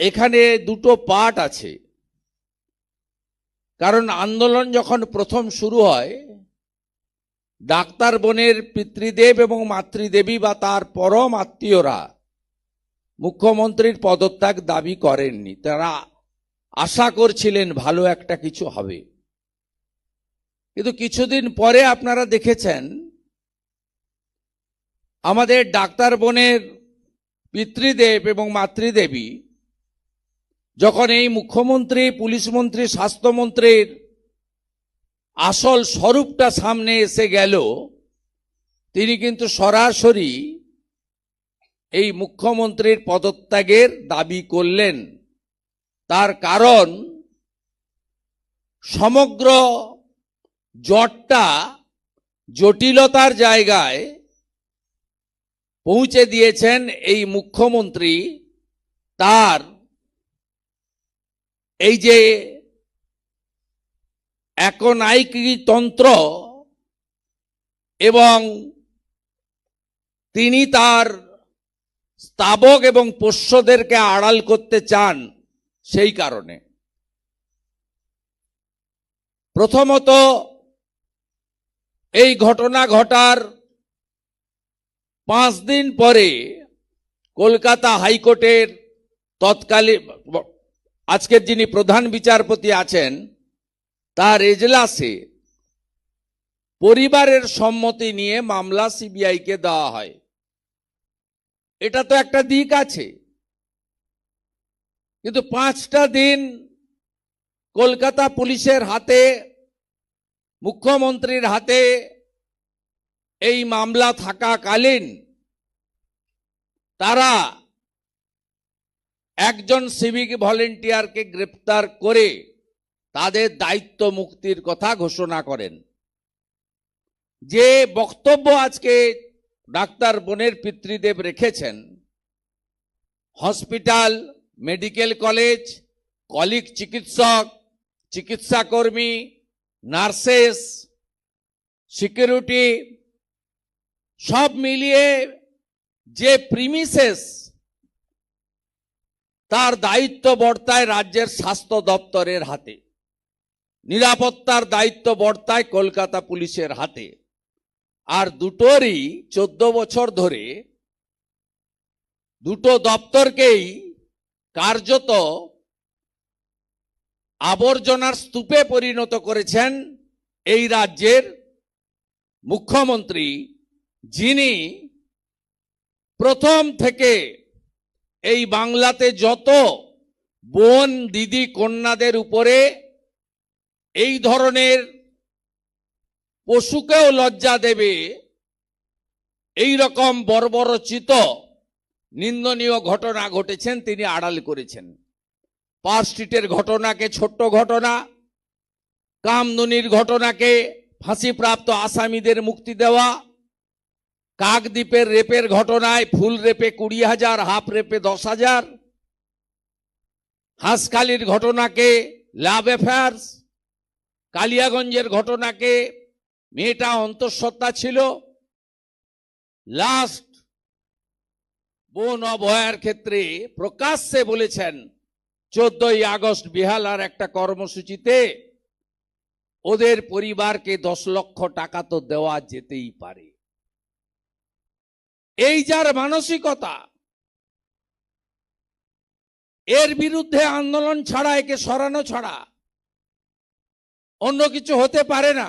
এখানে দুটো পার্ট আছে। কারণ আন্দোলন যখন প্রথম শুরু হয়, ডাক্তার বোনের পিতৃদেব এবং মাতৃদেবী বা তার পরম আত্মীয়রা মুখ্যমন্ত্রীর পদত্যাগ দাবি করেননি। তারা আশা করছিলেন ভালো একটা কিছু হবে। কিন্তু কিছুদিন পরে আপনারা দেখেছেন, আমাদের ডাক্তার বোনের পিতৃদেব এবং মাতৃদেবী যখন এই মুখ্যমন্ত্রী, পুলিশ মন্ত্রী স্বাস্থ্যমন্ত্রীর আসল স্বরূপটা সামনে এসে গেল, তিনি কিন্তু সরাসরি এই মুখ্যমন্ত্রীর পদত্যাগের দাবি করলেন। তার কারণ, সমগ্র জটটা জটিলতার জায়গায় পৌঁছে দিয়েছেন এই মুখ্যমন্ত্রী তার এই যে একনায়িকতন্ত্র এবং তিনি তার স্তাবক এবং পোষ্যদেরকে আড়াল করতে চান সেই কারণে। প্রথমত এই ঘটনা ঘটার পাঁচ দিন পরে কলকাতা হাইকোর্টের তৎকালীন আজকের যিনি প্রধান বিচারপতি আছেন, তার এজলাসে পরিবারের সম্মতি নিয়ে মামলা সিবিআইকে দেওয়া হয়। এটা তো একটা দিক আছে। কিন্তু পাঁচটা দিন কলকাতা পুলিশের হাতে, মুখ্যমন্ত্রীর হাতে এই মামলা থাকাকালীন তারা একজন সিভিক ভলেন্টিয়ারকে গ্রেপ্তার করে তাদের দায়িত্ব মুক্তির কথা ঘোষণা করেন। যে বক্তব্য আজকে ডাক্তার বোনের পিতৃদেব রেখেছেন, হসপিটাল, মেডিকেল কলেজ কলিক চিকিৎসক চিকিৎসা কর্মী নার্সেস, সিকিউরিটি, সব মিলিয়ে যে প্রিমিসেস তার দায়িত্ব বর্তায় রাজ্যের স্বাস্থ্য দপ্তরের হাতে। নিরাপত্তার দায়িত্ব বর্তায় কলকাতা পুলিশের হাতে। আর দুটোরই চোদ্দ বছর ধরে দুটো দপ্তরকেই কার্যত আবর্জনার স্তূপে পরিণত করেছেন এই রাজ্যের মুখ্যমন্ত্রী, যিনি প্রথম থেকে এই বাংলাতে যত বোন, দিদি, কন্যাদের উপরে এই ধরনের পশুকেও লজ্জা দেবে, এই রকম বর্বরচিত নিন্দনীয় ঘটনা ঘটেছেন, তিনি আড়াল করেছেন। পার স্ট্রিটের ঘটনাকে, ছোট্ট ঘটনা, কামদুনির ঘটনাকে ফাঁসিপ্রাপ্ত আসামিদের মুক্তি দেওয়া কাকদ্বীপের রেপের ঘটনায় ফুল রেপে কুড়ি হাজার, হাফ রেপে দশ হাজার। হাঁসখালির ঘটনাকে লাভ অ্যাফেয়ার্স। কালিয়াগঞ্জের ঘটনাকে মেয়েটা অন্তঃসত্ত্বা ছিল। লাস্ট বোন অভয়ার ক্ষেত্রে প্রকাশ্যে বলেছেন, চোদ্দই আগস্ট বিহালার একটা কর্মসূচিতে ওদের পরিবারকে দশ লক্ষ টাকা তো দেওয়া যেতেই পারে। এই যার মানসিকতা, এর বিরুদ্ধে আন্দোলন ছাড়া, একে সরানো ছাড়া অন্য কিছু হতে পারে না।